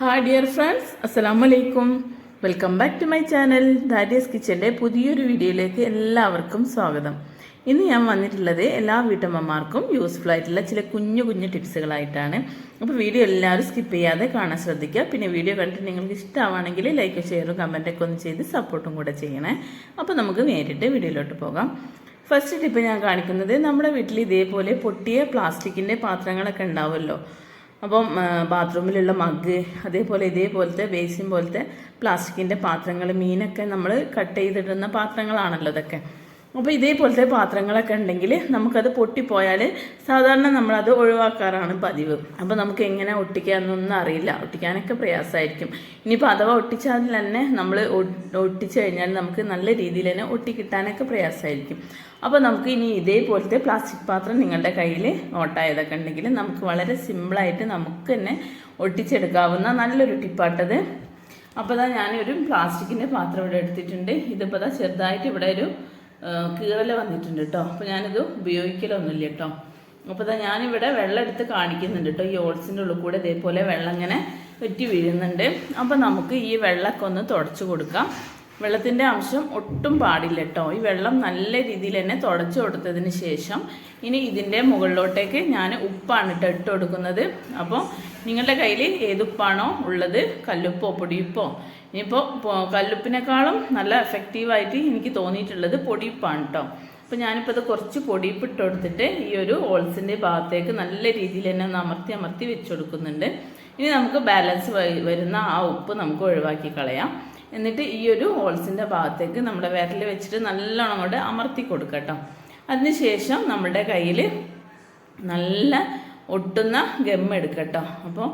Hi dear friends അസ്സലാമു അലൈക്കും welcome back to my channel Darius കിച്ചന്റെ പുതിയൊരു വീഡിയോയിലേക്ക് എല്ലാവർക്കും സ്വാഗതം. ഇന്ന് ഞാൻ വന്നിട്ടുള്ളത് എല്ലാ വീട്ടമ്മമാർക്കും യൂസ്ഫുൾ ആയിട്ടുള്ള ചില കുഞ്ഞു കുഞ്ഞു ടിപ്സുകളായിട്ടാണ് അപ്പോൾ വീഡിയോ എല്ലാവരും സ്കിപ്പ് ചെയ്യാതെ കാണാൻ ശ്രദ്ധിക്കുക. പിന്നെ വീഡിയോ കണ്ടിട്ട് നിങ്ങൾക്ക് ഇഷ്ടമാണെങ്കിൽ ലൈക്ക് ഷെയറും കമന്റൊക്കെ ഒന്ന് ചെയ്ത് സപ്പോർട്ടും കൂടെ ചെയ്യണേ. അപ്പോൾ നമുക്ക് നേരിട്ട് വീഡിയോയിലോട്ട് പോകാം. ഫസ്റ്റ് ടിപ്പ് ഞാൻ കാണിക്കുന്നത് നമ്മുടെ വീട്ടിൽ ഇതേപോലെ പൊട്ടിയ പ്ലാസ്റ്റിക്കിന്റെ പാത്രങ്ങളൊക്കെ ഉണ്ടാവുമല്ലോ. അപ്പം ബാത്റൂമിലുള്ള മഗ് അതേപോലെ ഇതേപോലത്തെ ബേസിൻ പോലത്തെ പ്ലാസ്റ്റിക്കിന്റെ പാത്രങ്ങൾ മീനൊക്കെ നമ്മൾ കട്ട് ചെയ്തിടുന്ന പാത്രങ്ങളാണല്ലോ ഇതൊക്കെ. അപ്പോൾ ഇതേപോലത്തെ പാത്രങ്ങളൊക്കെ ഉണ്ടെങ്കിൽ നമുക്കത് പൊട്ടിപ്പോയാൽ സാധാരണ നമ്മളത് ഒഴിവാക്കാറാണ് പതിവ്. അപ്പോൾ നമുക്ക് എങ്ങനെ ഒട്ടിക്കാമെന്നൊന്നും അറിയില്ല. ഒട്ടിക്കാനൊക്കെ പ്രയാസമായിരിക്കും ഇനിയിപ്പോൾ അഥവാ ഒട്ടിച്ചാൽ തന്നെ നമ്മൾ ഒട്ടിച്ചു കഴിഞ്ഞാൽ നമുക്ക് നല്ല രീതിയിൽ തന്നെ ഒട്ടിക്കിട്ടാനൊക്കെ പ്രയാസമായിരിക്കും അപ്പോൾ നമുക്ക് ഇനി ഇതേപോലത്തെ പ്ലാസ്റ്റിക് പാത്രം നിങ്ങളുടെ കയ്യിൽ ഓട്ടായതൊക്കെ ഉണ്ടെങ്കിൽ നമുക്ക് വളരെ സിമ്പിളായിട്ട് നമുക്ക് തന്നെ ഒട്ടിച്ചെടുക്കാവുന്ന നല്ലൊരു ടിപ്പാട്ടത്. അപ്പോൾ അതാ ഞാനൊരു പ്ലാസ്റ്റിക്കിന്റെ പാത്രം ഇവിടെ എടുത്തിട്ടുണ്ട്. ഇതിപ്പോൾ അതാ ചെറുതായിട്ട് ഇവിടെ ഒരു കീറൽ വന്നിട്ടുണ്ട് കേട്ടോ അപ്പോൾ ഞാനിത് ഉപയോഗിക്കലൊന്നുമില്ല കേട്ടോ അപ്പോൾ ഇതാ ഞാനിവിടെ വെള്ളം എടുത്ത് കാണിക്കുന്നുണ്ട് കേട്ടോ ഈ ഓൾസിന്റെ ഉള്ളിൽ കൂടെ ഇതേപോലെ വെള്ളം ഇങ്ങനെ വെറ്റി വീഴുന്നുണ്ട്. അപ്പോൾ നമുക്ക് ഈ വെള്ളമൊക്കെ ഒന്ന് തുടച്ചു കൊടുക്കാം. വെള്ളത്തിന്റെ അംശം ഒട്ടും പാടില്ല കേട്ടോ ഈ വെള്ളം നല്ല രീതിയിൽ തന്നെ തുടച്ചു കൊടുത്തതിന് ശേഷം ഇനി ഇതിന്റെ മുകളിലോട്ടേക്ക് ഞാൻ ഉപ്പാണ് ഇട്ട് ഇട്ട് കൊടുക്കുന്നത്. അപ്പോൾ നിങ്ങളുടെ കയ്യിൽ ഏതുപ്പാണോ ഉള്ളത്? കല്ലുപ്പോ പൊടിയുപ്പോ? ഇനിയിപ്പോൾ കല്ലുപ്പിനേക്കാളും നല്ല എഫക്റ്റീവായിട്ട് എനിക്ക് തോന്നിയിട്ടുള്ളത് പൊടിയുപ്പാണ് കേട്ടോ അപ്പോൾ ഞാനിപ്പോൾ ഇത് കുറച്ച് പൊടിയുപ്പ് ഇട്ട് കൊടുത്തിട്ട് ഈ ഒരു ഓൾസിന്റെ ഭാഗത്തേക്ക് നല്ല രീതിയിൽ തന്നെ ഒന്ന് അമർത്തി അമർത്തി വെച്ച് കൊടുക്കുന്നുണ്ട്. ഇനി നമുക്ക് ബാലൻസ് വരുന്ന ആ ഉപ്പ് നമുക്ക് ഒഴിവാക്കി കളയാം. എന്നിട്ട് ഈ ഒരു ഹോൾസിന്റെ ഭാഗത്തേക്ക് നമ്മുടെ വിരൽ വെച്ചിട്ട് നല്ലോണം കൊണ്ട് അമർത്തി കൊടുക്കട്ടോ അതിനുശേഷം നമ്മുടെ കയ്യിൽ നല്ല ഒട്ടുന്ന ഗം അപ്പോൾ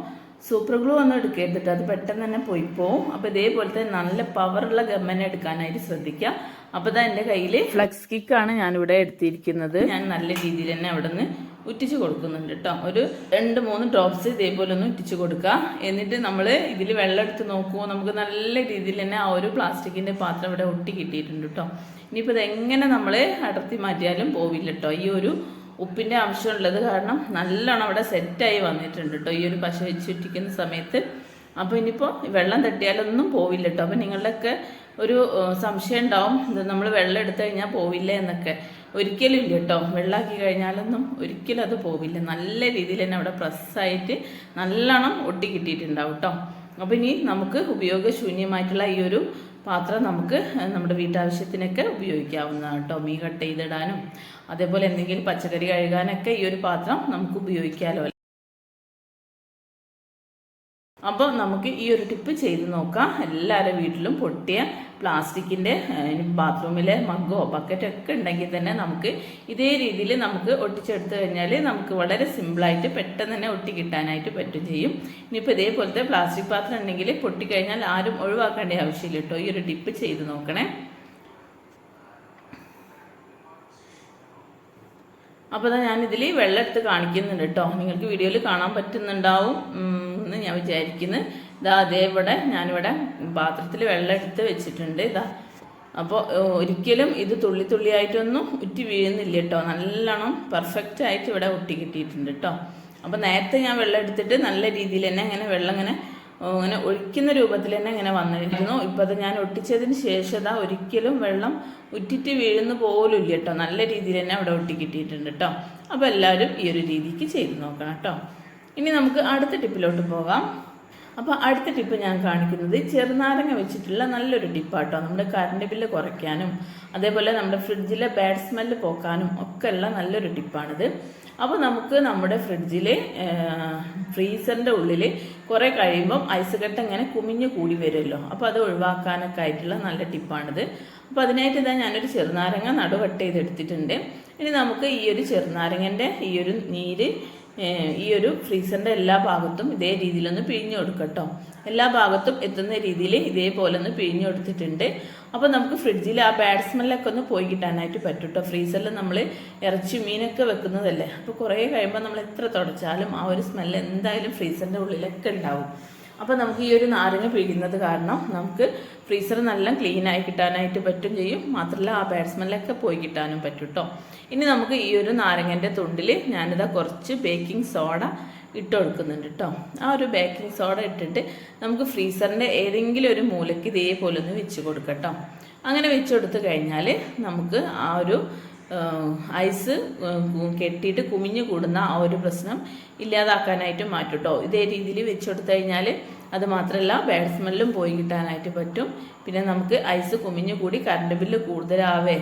സൂപ്പർ ഗ്ലൂ ഒന്നും എടുക്കരുത് ട്ടോ. അത് പെട്ടെന്ന് തന്നെ പോയി പോവും. അപ്പോൾ ഇതേപോലത്തെ നല്ല പവറുള്ള ഗമ്മനെ എടുക്കാനായിട്ട് ശ്രദ്ധിക്കുക അപ്പോൾ ഇതാ എന്റെ കയ്യിൽ ഫ്ലക്സ് കിക്കാണ് ഞാനിവിടെ എടുത്തിരിക്കുന്നത്. ഞാൻ നല്ല രീതിയിൽ തന്നെ അവിടെ നിന്ന് ഉറ്റിച്ച് കൊടുക്കുന്നുണ്ട് കേട്ടോ. ഒരു രണ്ട് മൂന്ന് ഡ്രോപ്സ് ഇതേപോലെ ഒന്ന് ഉറ്റിച്ച് കൊടുക്കുക. എന്നിട്ട് നമ്മൾ ഇതിൽ വെള്ളം എടുത്ത് നോക്കുമ്പോൾ നമുക്ക് നല്ല രീതിയിൽ തന്നെ ആ ഒരു പ്ലാസ്റ്റിക്കിന്റെ പാത്രം ഇവിടെ ഒട്ടി കിട്ടിയിട്ടുണ്ട് കേട്ടോ. ഇനിയിപ്പോൾ ഇത് എങ്ങനെ നമ്മൾ അടർത്തി മാറ്റിയാലും പോവില്ല കേട്ടോ. ഈ ഒരു ഉപ്പിന്റെ ആവശ്യമുള്ളത് കാരണം നല്ലോണം അവിടെ സെറ്റായി വന്നിട്ടുണ്ട് കേട്ടോ ഈ ഒരു പശ വെച്ച് ചുറ്റിക്കുന്ന സമയത്ത്. അപ്പോൾ ഇനിയിപ്പോൾ വെള്ളം തട്ടിയാലൊന്നും പോവില്ല കേട്ടോ അപ്പോൾ നിങ്ങളുടെയൊക്കെ ഒരു സംശയം ഉണ്ടാവും. ഇത് നമ്മൾ വെള്ളം എടുത്തു കഴിഞ്ഞാൽ പോവില്ല എന്നൊക്കെ. ഒരിക്കലും ഇല്ല കേട്ടോ വെള്ളമാക്കി കഴിഞ്ഞാലൊന്നും ഒരിക്കലും അത് പോവില്ല. നല്ല രീതിയിൽ തന്നെ അവിടെ പ്രസ്സായിട്ട് നല്ലോണം ഒട്ടി കിട്ടിയിട്ടുണ്ടാവും കേട്ടോ അപ്പോൾ ഇനി നമുക്ക് ഉപയോഗശൂന്യമായിട്ടുള്ള ഈ ഒരു പാത്രം നമുക്ക് നമ്മുടെ വീട്ടാവശ്യത്തിനൊക്കെ ഉപയോഗിക്കാവുന്നതാണ് കേട്ടോ. മീൻ കട്ട് ചെയ്തിടാനും അതേപോലെ എന്തെങ്കിലും പച്ചക്കറി കഴുകാനൊക്കെ ഈ ഒരു പാത്രം നമുക്ക് ഉപയോഗിക്കാമല്ലോ അപ്പോൾ നമുക്ക് ഈ ഒരു ടിപ്പ് ചെയ്ത് നോക്കാം. എല്ലാവരുടെ വീട്ടിലും പൊട്ടിയ പ്ലാസ്റ്റിക്കിന്റെ ബാത്റൂമിലെ മഗ്ഗോ ബക്കറ്റോ ഒക്കെ ഉണ്ടെങ്കിൽ തന്നെ നമുക്ക് ഇതേ രീതിയിൽ നമുക്ക് ഒട്ടിച്ചെടുത്ത് കഴിഞ്ഞാൽ നമുക്ക് വളരെ സിമ്പിളായിട്ട് പെട്ടെന്ന് തന്നെ ഒട്ടി കിട്ടാനായിട്ട് പറ്റും ചെയ്യും. ഇനിയിപ്പോൾ ഇതേപോലത്തെ പ്ലാസ്റ്റിക് പാത്രം ഉണ്ടെങ്കിൽ പൊട്ടിക്കഴിഞ്ഞാൽ ആരും ഒഴിവാക്കേണ്ട ആവശ്യമില്ല കേട്ടോ. ഈ ഒരു ടിപ്പ് ചെയ്ത് നോക്കണേ. അപ്പോൾ ഞാൻ വെള്ളം എടുത്ത് കാണിക്കുന്നുണ്ട് കേട്ടോ. നിങ്ങൾക്ക് വീഡിയോയിൽ കാണാൻ പറ്റുന്നുണ്ടാവും. എന്ന് ഞാൻ വിചാരിക്കുന്നു. ഇതാ അതേപോലെ ഞാനിവിടെ പാത്രത്തിൽ വെള്ളം എടുത്ത് വെച്ചിട്ടുണ്ട്. ഇതാ അപ്പോൾ ഒരിക്കലും ഇത് തുള്ളി തുള്ളിയായിട്ടൊന്നും ഉറ്റി വീഴുന്നില്ല കേട്ടോ. നല്ലോണം പെർഫെക്റ്റ് ആയിട്ട് ഇവിടെ ഒട്ടി കിട്ടിയിട്ടുണ്ട് കേട്ടോ. അപ്പോൾ നേരത്തെ ഞാൻ വെള്ളം എടുത്തിട്ട് നല്ല രീതിയിൽ തന്നെ ഇങ്ങനെ വെള്ളം ഇങ്ങനെ ഇങ്ങനെ ഒഴിക്കുന്ന രൂപത്തിൽ തന്നെ ഇങ്ങനെ വന്നിരിക്കുന്നു ഇപ്പം അത് ഞാൻ ഒട്ടിച്ചതിന് ശേഷം ഒരിക്കലും വെള്ളം ഉറ്റിറ്റ് വീഴുന്ന പോലും ഇല്ല കേട്ടോ. നല്ല രീതിയിൽ തന്നെ അവിടെ ഒട്ടി കിട്ടിയിട്ടുണ്ട് കേട്ടോ. അപ്പോൾ എല്ലാവരും ഈ ഒരു രീതിക്ക് ചെയ്ത് നോക്കണം കേട്ടോ. ഇനി നമുക്ക് അടുത്ത ടിപ്പിലോട്ട് പോകാം. അപ്പോൾ അടുത്ത ടിപ്പ് ഞാൻ കാണിക്കുന്നത് ചെറുനാരങ്ങ വെച്ചിട്ടുള്ള നല്ലൊരു ടിപ്പാട്ടോ. നമ്മുടെ കറണ്ട് ബില്ല് കുറയ്ക്കാനും അതേപോലെ നമ്മുടെ ഫ്രിഡ്ജിലെ ബാഡ് സ്മെല്ല് പോക്കാനും ഒക്കെ ഉള്ള നല്ലൊരു ടിപ്പാണിത്. അപ്പോൾ നമുക്ക് നമ്മുടെ ഫ്രിഡ്ജിൽ ഫ്രീസറിന്റെ ഉള്ളിൽ കുറേ കഴിയുമ്പം ഐസ് കട്ട ഇങ്ങനെ കുമിഞ്ഞു കൂടി വരുമല്ലോ. അപ്പോൾ അത് ഒഴിവാക്കാനൊക്കെ ആയിട്ടുള്ള നല്ല ടിപ്പാണിത്. അപ്പോൾ അതിനായിട്ട് ഇതാ ഞാനൊരു ചെറുനാരങ്ങ നടുവട്ട് ചെയ്തെടുത്തിട്ടുണ്ട്. ഇനി നമുക്ക് ഈ ഒരു ചെറുനാരങ്ങന്റെ ഈ ഒരു നീര് ഈ ഒരു ഫ്രീസറിന്റെ എല്ലാ ഭാഗത്തും ഇതേ രീതിയിലൊന്ന് പിഴിഞ്ഞു കൊടുക്കട്ടോ എല്ലാ ഭാഗത്തും എത്തുന്ന രീതിയിൽ ഇതേപോലെ ഒന്ന് പിഴിഞ്ഞു കൊടുത്തിട്ടുണ്ട്. അപ്പോൾ നമുക്ക് ഫ്രിഡ്ജിൽ ആ ബാഡ് സ്മെല്ലൊക്കെ ഒന്ന് പോയി കിട്ടാനായിട്ട് പറ്റും കേട്ടോ ഫ്രീസറിൽ നമ്മൾ ഇറച്ചി മീനൊക്കെ വെക്കുന്നതല്ലേ? അപ്പോൾ കുറേ കഴിയുമ്പോൾ നമ്മൾ എത്ര തുടച്ചാലും ആ ഒരു സ്മെല്ല് എന്തായാലും ഫ്രീസറിന്റെ ഉള്ളിലൊക്കെ ഉണ്ടാവും. അപ്പോൾ നമുക്ക് ഈ ഒരു നാരങ്ങ പിഴിയുന്നത് കാരണം നമുക്ക് ഫ്രീസർ നല്ല ക്ലീൻ ആയി കിട്ടാനായിട്ട് പറ്റും ചെയ്യും. മാത്രമല്ല ആ ബാഡ് സ്മെല്ലൊക്കെ പോയി കിട്ടാനും പറ്റും കേട്ടോ ഇനി നമുക്ക് ഈ ഒരു നാരങ്ങന്റെ തുണ്ടിൽ ഞാനിതാ കുറച്ച് ബേക്കിംഗ് സോഡ ഇട്ട് കൊടുക്കുന്നുണ്ട് കേട്ടോ ആ ഒരു ബേക്കിംഗ് സോഡ ഇട്ടിട്ട് നമുക്ക് ഫ്രീസറിന്റെ ഏതെങ്കിലും ഒരു മൂലയ്ക്ക് ഇതേപോലെ ഒന്ന് വെച്ച് കൊടുക്കട്ടോ അങ്ങനെ വെച്ച് കൊടുത്തു കഴിഞ്ഞാൽ നമുക്ക് ആ ഒരു ഐസ് കെട്ടിയിട്ട് കുമിഞ്ഞു കൂടുന്ന ആ ഒരു പ്രശ്നം ഇല്ലാതാക്കാനായിട്ട് മാറ്റും കേട്ടോ ഇതേ രീതിയിൽ വെച്ച് കൊടുത്തു കഴിഞ്ഞാൽ അത് മാത്രമല്ല ബാഡ് സ്മെല്ലും പോയി കിട്ടാനായിട്ട് പറ്റും. പിന്നെ നമുക്ക് ഐസ് കുമിഞ്ഞു കൂടി കറണ്ട് ബില്ല് കൂടുതലാവേ.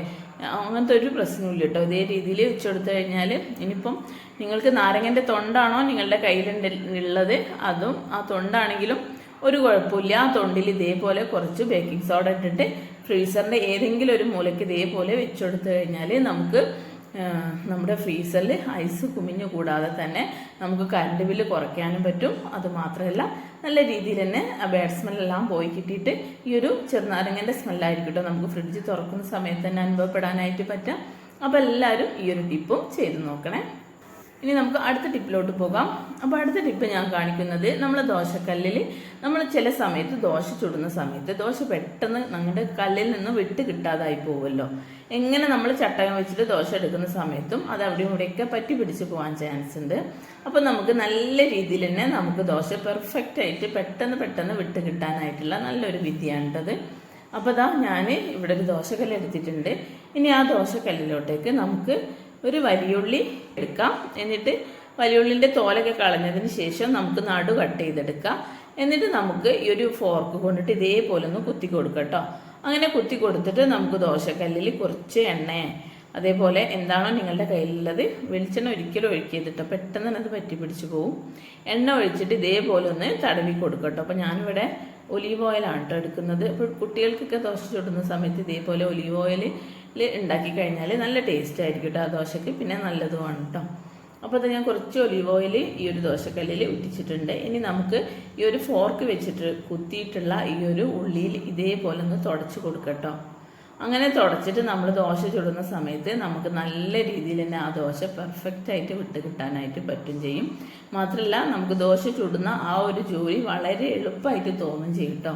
അങ്ങനത്തെ ഒരു പ്രശ്നമില്ല കേട്ടോ. ഇതേ രീതിയിൽ വെച്ച് കൊടുത്തു കഴിഞ്ഞാൽ ഇനിയിപ്പം നിങ്ങൾക്ക് നാരങ്ങന്റെ തൊണ്ടാണോ നിങ്ങളുടെ കയ്യിലുണ്ട് ഉള്ളത്? അതും ആ തൊണ്ടാണെങ്കിലും ഒരു കുഴപ്പമില്ല. ആ തൊണ്ടിൽ ഇതേപോലെ കുറച്ച് ബേക്കിംഗ് സോഡ ഇട്ടിട്ട് ഫ്രീസറിന്റെ ഏതെങ്കിലും ഒരു മൂലയ്ക്ക് ഇതേപോലെ വെച്ചെടുത്തു കഴിഞ്ഞാൽ നമുക്ക് നമ്മുടെ ഫ്രീസറിൽ ഐസ് കുമിഞ്ഞു കൂടാതെ തന്നെ നമുക്ക് കറണ്ട് ബില്ല് കുറയ്ക്കാനും പറ്റും. അതുമാത്രമല്ല നല്ല രീതിയിൽ തന്നെ ആ ബാഡ് സ്മെല്ലെല്ലാം പോയി കിട്ടിയിട്ട് ഈ ഒരു ചെറുനാരങ്ങന്റെ സ്മെല്ലായിരിക്കും കേട്ടോ നമുക്ക് ഫ്രിഡ്ജ് തുറക്കുന്ന സമയത്ത് തന്നെ അനുഭവപ്പെടാനായിട്ട് പറ്റാം അപ്പോൾ എല്ലാവരും ഈ ഒരു ടിപ്പും ചെയ്ത് നോക്കണേ. ഇനി നമുക്ക് അടുത്ത ടിപ്പിലോട്ട് പോകാം. അപ്പോൾ അടുത്ത ടിപ്പ് ഞാൻ കാണിക്കുന്നത് നമ്മൾ ദോശക്കല്ലിൽ നമ്മൾ ചില സമയത്ത് ദോശ ചുടുന്ന സമയത്ത് ദോശ പെട്ടെന്ന് നമ്മുടെ കല്ലിൽ നിന്ന് വിട്ട് കിട്ടാതായി പോകുമല്ലോ എങ്ങനെ നമ്മൾ ചട്ടകം വെച്ചിട്ട് ദോശ എടുക്കുന്ന സമയത്തും അത് അവിടെയും ഇവിടെയൊക്കെ പറ്റി പിടിച്ച് പോകാൻ ചാൻസ് ഉണ്ട്. അപ്പോൾ നമുക്ക് നല്ല രീതിയിൽ തന്നെ നമുക്ക് ദോശ പെർഫെക്റ്റ് ആയിട്ട് പെട്ടെന്ന് പെട്ടെന്ന് വിട്ട് കിട്ടാനായിട്ടുള്ള നല്ലൊരു വിദ്യയാണിട്ടത് അപ്പോൾ ഇതാ ഞാൻ ഇവിടെ ഒരു ദോശക്കല്ല് എടുത്തിട്ടുണ്ട്. ഇനി ആ ദോശക്കല്ലിലോട്ടേക്ക് നമുക്ക് ഒരു വലിയുള്ളി എടുക്കാം. എന്നിട്ട് വലിയുള്ളിന്റെ തോലൊക്കെ കളഞ്ഞതിന് ശേഷം നമുക്ക് നടു കട്ട് ചെയ്തെടുക്കാം. എന്നിട്ട് നമുക്ക് ഈ ഒരു ഫോർക്ക് കൊണ്ടിട്ട് ഇതേപോലെ ഒന്ന് കുത്തി കൊടുക്കട്ടോ കേട്ടോ. അങ്ങനെ കുത്തി കൊടുത്തിട്ട് നമുക്ക് ദോശക്കല്ലിൽ കുറച്ച് എണ്ണ അതേപോലെ എന്താണോ നിങ്ങളുടെ കയ്യിലുള്ളത് വെളിച്ചെണ്ണ ഒരിക്കലും ഒഴുക്കിയതിട്ടോ പെട്ടെന്ന് തന്നെ അത് പറ്റി പിടിച്ചു പോവും. എണ്ണ ഒഴിച്ചിട്ട് ഇതേപോലെ ഒന്ന് തടവി കൊടുക്കട്ടോ കേട്ടോ. അപ്പോൾ ഞാനിവിടെ ഒലീവ് ഓയിലാണ് കേട്ടോ എടുക്കുന്നത്. അപ്പോൾ കുട്ടികൾക്കൊക്കെ ദോശ ചുടുന്ന സമയത്ത് ഇതേപോലെ ഒലീവ് ഓയിൽ ഉണ്ടാക്കി കഴിഞ്ഞാൽ നല്ല ടേസ്റ്റ് ആയിരിക്കും കേട്ടോ ആ ദോശയ്ക്ക് പിന്നെ നല്ലതുമാണ് കേട്ടോ അപ്പോൾ അത് ഞാൻ കുറച്ച് ഒലിവ് ഓയിൽ ഈ ഒരു ദോശക്കല്ലിൽ ഉറ്റിച്ചിട്ടുണ്ട്. ഇനി നമുക്ക് ഈ ഒരു ഫോർക്ക് വെച്ചിട്ട് കുത്തിയിട്ടുള്ള ഈ ഒരു ഉള്ളിയിൽ ഇതേപോലെ ഒന്ന് തുടച്ച് കൊടുക്കട്ടോ അങ്ങനെ തുടച്ചിട്ട് നമ്മൾ ദോശ ചുടുന്ന സമയത്ത് നമുക്ക് നല്ല രീതിയിൽ തന്നെ ആ ദോശ പെർഫെക്റ്റ് ആയിട്ട് വിട്ട് കിട്ടാനായിട്ട് പറ്റും ചെയ്യും. മാത്രമല്ല നമുക്ക് ദോശ ചുടുന്ന ആ ഒരു ജോലി വളരെ എളുപ്പമായിട്ട് തോന്നും ചെയ്യും കേട്ടോ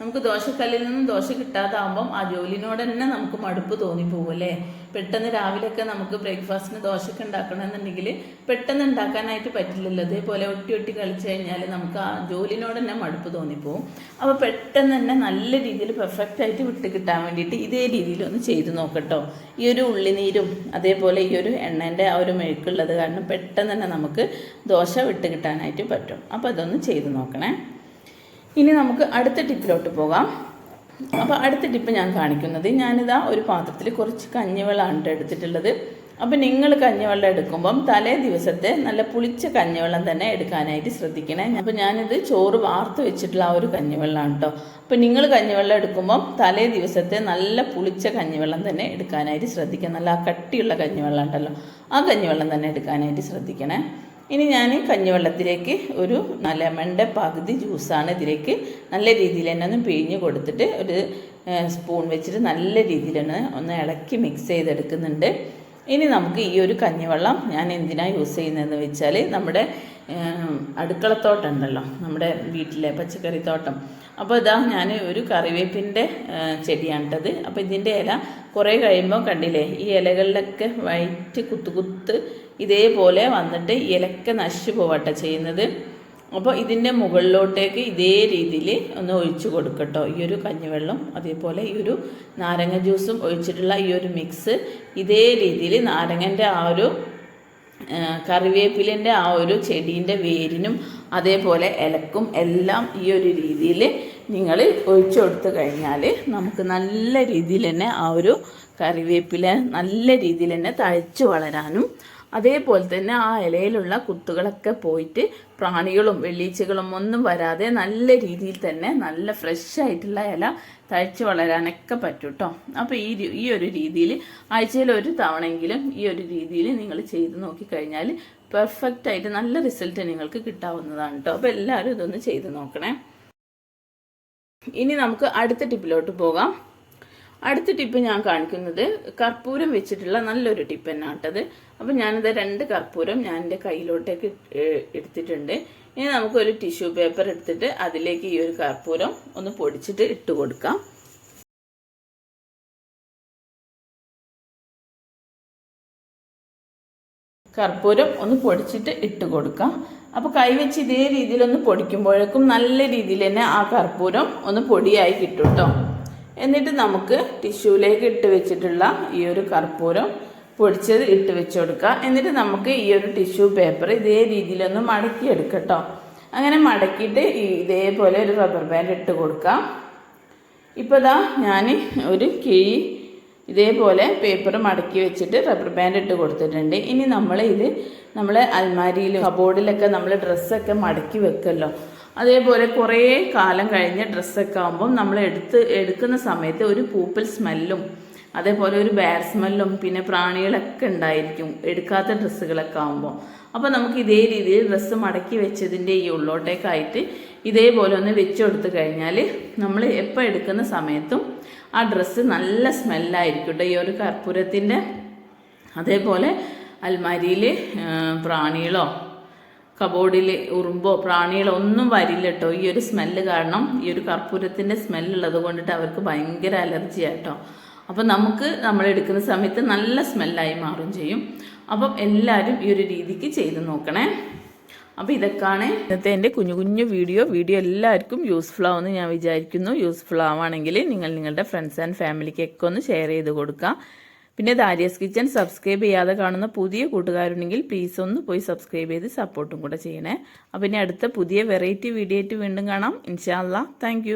നമുക്ക് ദോശക്കല്ലിൽ നിന്നും ദോശ കിട്ടാതാവുമ്പം ആ ജോലിനോട് തന്നെ നമുക്ക് മടുപ്പ് തോന്നിപ്പോകും അല്ലേ? പെട്ടെന്ന് രാവിലെയൊക്കെ നമുക്ക് ബ്രേക്ക്ഫാസ്റ്റിന് ദോശയൊക്കെ ഉണ്ടാക്കണമെന്നുണ്ടെങ്കിൽ പെട്ടെന്ന് ഉണ്ടാക്കാനായിട്ട് പറ്റില്ലല്ലോ. അതേപോലെ ഒട്ടി ഒട്ടി കളിച്ചു കഴിഞ്ഞാൽ നമുക്ക് ആ ജോലിനോട് തന്നെ മടുപ്പ് തോന്നിപ്പോവും. അപ്പോൾ പെട്ടെന്ന് തന്നെ നല്ല രീതിയിൽ പെർഫെക്റ്റ് ആയിട്ട് വിട്ട് കിട്ടാൻ വേണ്ടിയിട്ട് ഇതേ രീതിയിൽ ഒന്ന് ചെയ്ത് നോക്കട്ടോ. ഈ ഒരു ഉള്ളിനീരും അതേപോലെ ഈ ഒരു എണ്ണേന്റെ ആ ഒരു മെഴുക്കുള്ളത് കാരണം പെട്ടെന്ന് തന്നെ നമുക്ക് ദോശ വിട്ട് കിട്ടാനായിട്ട് പറ്റും. അപ്പോൾ അതൊന്ന് ചെയ്ത് നോക്കണേ. ഇനി നമുക്ക് അടുത്ത ടിപ്പിലോട്ട് പോകാം. അപ്പോൾ അടുത്ത ടിപ്പ് ഞാൻ കാണിക്കുന്നത് ഞാനിതാ ഒരു പാത്രത്തിൽ കുറച്ച് കഞ്ഞിവെള്ളമാണ് എടുത്തിട്ടുള്ളത്. അപ്പോൾ നിങ്ങൾ കഞ്ഞിവെള്ളം എടുക്കുമ്പം തലേ ദിവസത്തെ നല്ല പുളിച്ച കഞ്ഞിവെള്ളം തന്നെ എടുക്കാനായിട്ട് ശ്രദ്ധിക്കണേ. അപ്പോൾ ഞാനിത് ചോറ് വാർത്ത് വെച്ചിട്ടുള്ള ആ ഒരു കഞ്ഞിവെള്ളമാണ് കേട്ടോ. അപ്പോൾ നിങ്ങൾ കഞ്ഞിവെള്ളം എടുക്കുമ്പം തലേ ദിവസത്തെ നല്ല പുളിച്ച കഞ്ഞിവെള്ളം തന്നെ എടുക്കാനായിട്ട് ശ്രദ്ധിക്കുക നല്ല കട്ടിയുള്ള കഞ്ഞിവെള്ളം ഉണ്ടല്ലോ ആ കഞ്ഞിവെള്ളം തന്നെ എടുക്കാനായിട്ട് ശ്രദ്ധിക്കണേ. ഇനി ഞാൻ കഞ്ഞിവെള്ളത്തിലേക്ക് ഒരു ലെമണിന്റെ പകുതി ജ്യൂസാണ് ഇതിലേക്ക് നല്ല രീതിയിൽ തന്നെ ഒന്ന് പിഴിഞ്ഞ് കൊടുത്തിട്ട് ഒരു സ്പൂൺ വെച്ചിട്ട് നല്ല രീതിയിൽ തന്നെ ഒന്ന് ഇളക്കി മിക്സ് ചെയ്തെടുക്കുന്നുണ്ട്. ഇനി നമുക്ക് ഈ ഒരു കഞ്ഞിവെള്ളം ഞാൻ എന്തിനാണ് യൂസ് ചെയ്യുന്നതെന്ന് വെച്ചാൽ നമ്മുടെ ഏം, അടുക്കളത്തോട്ടമുണ്ടല്ലോ നമ്മുടെ വീട്ടിലെ പച്ചക്കറിത്തോട്ടം. അപ്പോൾ ഇതാ ഞാൻ ഒരു കറിവേപ്പിന്റെ ചെടിയാണിട്ടത്. അപ്പോൾ ഇതിന്റെ ഇല കുറേ കഴിയുമ്പോൾ കണ്ടില്ലേ ഈ ഇലകളിലൊക്കെ വൈറ്റ് കുത്ത് കുത്ത് ഇതേപോലെ വന്നിട്ട് ഇലക്കെ നശിച്ചു പോവട്ടെ ചെയ്യുന്നത്. അപ്പോൾ ഇതിന്റെ മുകളിലോട്ടേക്ക് ഇതേ രീതിയിൽ ഒന്ന് ഒഴിച്ചു കൊടുക്കട്ടോ. ഈ ഒരു കഞ്ഞിവെള്ളം അതേപോലെ ഈ ഒരു നാരങ്ങ ജ്യൂസും ഒഴിച്ചിട്ടുള്ള ഈ ഒരു മിക്സ് ഇതേ രീതിയിൽ നാരങ്ങന്റെ ആ ഒരു കറിവേപ്പിലിന്റെ ആ ഒരു ചെടീന്റെ വേരിനും അതേപോലെ ഇലക്കും എല്ലാം ഈ ഒരു രീതിയിൽ നിങ്ങൾ ഒഴിച്ചു കൊടുത്തു കഴിഞ്ഞാൽ നമുക്ക് നല്ല രീതിയിൽ തന്നെ ആ ഒരു കറിവേപ്പില നല്ല രീതിയിൽ തന്നെ തഴച്ചു വളരാനും അതേപോലെ തന്നെ ആ ഇലയിലുള്ള കുത്തുകളൊക്കെ പോയിട്ട് പ്രാണികളും വെള്ളീച്ചകളും ഒന്നും വരാതെ നല്ല രീതിയിൽ തന്നെ നല്ല ഫ്രഷ് ആയിട്ടുള്ള ഇല തഴച്ച് വളരാനൊക്കെ പറ്റും കേട്ടോ അപ്പോൾ ഈ ഈ ഒരു രീതിയിൽ ആഴ്ചയിൽ ഒരു തവണയെങ്കിലും ഈ ഒരു രീതിയിൽ നിങ്ങൾ ചെയ്ത് നോക്കിക്കഴിഞ്ഞാൽ പെർഫെക്റ്റ് ആയിട്ട് നല്ല റിസൾട്ട് നിങ്ങൾക്ക് കിട്ടാവുന്നതാണ് കേട്ടോ അപ്പോൾ എല്ലാവരും ഇതൊന്ന് ചെയ്ത് നോക്കണേ. ഇനി നമുക്ക് അടുത്ത ടിപ്പിലോട്ട് പോകാം. അടുത്ത ടിപ്പ് ഞാൻ കാണിക്കുന്നത് കർപ്പൂരം വെച്ചിട്ടുള്ള നല്ലൊരു ടിപ്പ് തന്നെ കേട്ടത് അപ്പം ഞാനിത് രണ്ട് കർപ്പൂരം ഞാൻ എന്റെ കയ്യിലോട്ടേക്ക് എടുത്തിട്ടുണ്ട്. ഇനി നമുക്കൊരു ടിഷ്യൂ പേപ്പർ എടുത്തിട്ട് അതിലേക്ക് ഈ ഒരു കർപ്പൂരം ഒന്ന് പൊടിച്ചിട്ട് ഇട്ട് കൊടുക്കാം. കർപ്പൂരം ഒന്ന് പൊടിച്ചിട്ട് ഇട്ട് കൊടുക്കാം. അപ്പോൾ കൈവച്ച് ഇതേ രീതിയിലൊന്ന് പൊടിക്കുമ്പോഴേക്കും നല്ല രീതിയിൽ തന്നെ ആ കർപ്പൂരം ഒന്ന് പൊടിയായി കിട്ടും കേട്ടോ എന്നിട്ട് നമുക്ക് ടിഷ്യൂലേക്ക് ഇട്ട് വെച്ചിട്ടുള്ള ഈ ഒരു കർപ്പൂരം പൊടിച്ചത് ഇട്ട് വെച്ച് കൊടുക്കുക. എന്നിട്ട് നമുക്ക് ഈ ഒരു ടിഷ്യൂ പേപ്പർ ഇതേ രീതിയിലൊന്ന് മടക്കിയെടുക്കട്ടോ. അങ്ങനെ മടക്കിയിട്ട് ഇതേപോലെ ഒരു റബ്ബർ ബാൻഡ് ഇട്ട് കൊടുക്കാം. ഇപ്പോൾ ഇതാ ഞാൻ ഒരു കിഴി ഇതേപോലെ പേപ്പർ മടക്കി വെച്ചിട്ട് റബ്ബർ ബാൻഡ് ഇട്ട് കൊടുത്തിട്ടുണ്ട്. ഇനി നമ്മൾ ഇത് നമ്മൾ അൽമാരിയിലും കബോർഡിലൊക്കെ നമ്മൾ ഡ്രസ്സൊക്കെ മടക്കി വെക്കല്ലോ. അതേപോലെ കുറേ കാലം കഴിഞ്ഞ ഡ്രസ്സൊക്കെ ആകുമ്പം നമ്മൾ എടുത്ത് എടുക്കുന്ന സമയത്ത് ഒരു പൂപ്പൽ സ്മെല്ലും അതേപോലെ ഒരു ബാഡ് സ്മെല്ലും പിന്നെ പ്രാണികളൊക്കെ ഉണ്ടായിരിക്കും എടുക്കാത്ത ഡ്രസ്സുകളൊക്കെ ആകുമ്പോൾ അപ്പോൾ നമുക്ക് ഇതേ രീതിയിൽ ഡ്രസ്സ് മടക്കി വെച്ചതിന്റെ ഈ ഉള്ളോട്ടേക്കായിട്ട് ഇതേപോലെ ഒന്ന് വെച്ച് കഴിഞ്ഞാൽ നമ്മൾ എപ്പോൾ എടുക്കുന്ന സമയത്തും ആ ഡ്രസ്സ് നല്ല സ്മെല്ലായിരിക്കും കേട്ടോ. ഈ ഒരു കർപ്പൂരത്തിന്റെ അതേപോലെ അൽമാരിയിൽ പ്രാണികളോ കബോർഡിൽ ഉറുമ്പോ പ്രാണികളോ ഒന്നും വരില്ല കേട്ടോ ഈ ഒരു സ്മെല്ല് കാരണം ഈ ഒരു കർപ്പൂരത്തിന്റെ സ്മെല്ലുള്ളത് കൊണ്ടിട്ട് അവർക്ക് ഭയങ്കര അലർജി ആട്ടോ. അപ്പോൾ നമുക്ക് നമ്മൾ എടുക്കുന്ന സമയത്ത് നല്ല സ്മെല്ലായി മാറും ചെയ്യും. അപ്പം എല്ലാവരും ഈ ഒരു രീതിക്ക് ചെയ്ത് നോക്കണേ. അപ്പോൾ ഇതൊക്കെയാണ് ഇന്നത്തെ എന്റെ കുഞ്ഞു കുഞ്ഞു വീഡിയോ. വീഡിയോ എല്ലാവർക്കും യൂസ്ഫുൾ ആവുമെന്ന് ഞാൻ വിചാരിക്കുന്നു. യൂസ്ഫുൾ ആവുകയാണെങ്കിൽ നിങ്ങൾ നിങ്ങളുടെ ഫ്രണ്ട്സ് ആൻഡ് ഫാമിലിക്കൊക്കെ ഒന്ന് ഷെയർ ചെയ്ത് കൊടുക്കുക. പിന്നെ ദാരിയസ് കിച്ചൺ സബ്സ്ക്രൈബ് ചെയ്യാതെ കാണുന്ന പുതിയ കൂട്ടുകാരുണ്ടെങ്കിൽ പ്ലീസ് ഒന്ന് പോയി സബ്സ്ക്രൈബ് ചെയ്ത് സപ്പോർട്ടും കൂടെ ചെയ്യണേ. അപ്പം ഇനി അടുത്ത പുതിയ വെറൈറ്റി വീഡിയോ ആയിട്ട് വീണ്ടും കാണാം. ഇൻഷാല്ല താങ്ക്